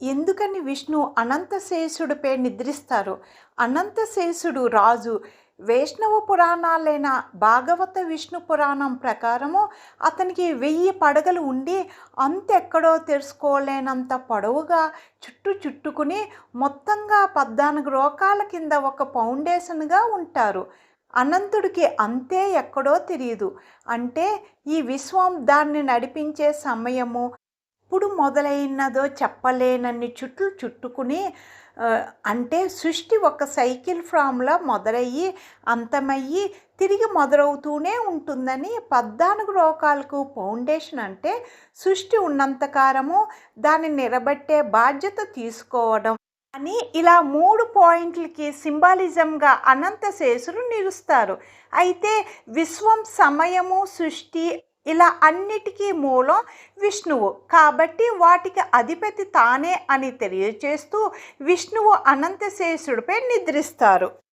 ఎందుకని విష్ణు అనంతశేషుడిపై నిద్రిస్తారు? అనంతశేషుడు రాజు వైష్ణవ పురాణాలైన భాగవత విష్ణు పురాణం ప్రకారము అతనికి వెయ్యి పడగలు ఉండి అంతెక్కడో తెలుసుకోలేనంత పొడవుగా చుట్టు చుట్టుకుని మొత్తంగా పద్నాలుగు రోకాల కింద ఒక ఫౌండేషన్గా ఉంటారు. అనంతుడికి అంతే ఎక్కడో తెలియదు అంటే ఈ విశ్వం దాన్ని నడిపించే సమయము ఎప్పుడు మొదలైనదో చెప్పలేనన్ని చుట్లు చుట్టుకుని అంటే సృష్టి ఒక సైకిల్ ఫ్రామ్లా మొదలయ్యి అంతమయ్యి తిరిగి మొదలవుతూనే ఉంటుందని పద్నాలుగు రోగాలకు ఫౌండేషన్ అంటే సృష్టి ఉన్నంతకాలము దాన్ని నిలబెట్టే బాధ్యత తీసుకోవడం అని ఇలా మూడు పాయింట్లకి సింబాలిజంగా అనంతశేషులు నిలుస్తారు. అయితే విశ్వం సమయము సృష్టి ఇలా అన్నిటికీ మూలం విష్ణువు. కాబట్టి వాటికి అధిపతి తానే అని తెలియజేస్తూ విష్ణువు అనంతశేషుడిపై నిద్రిస్తారు.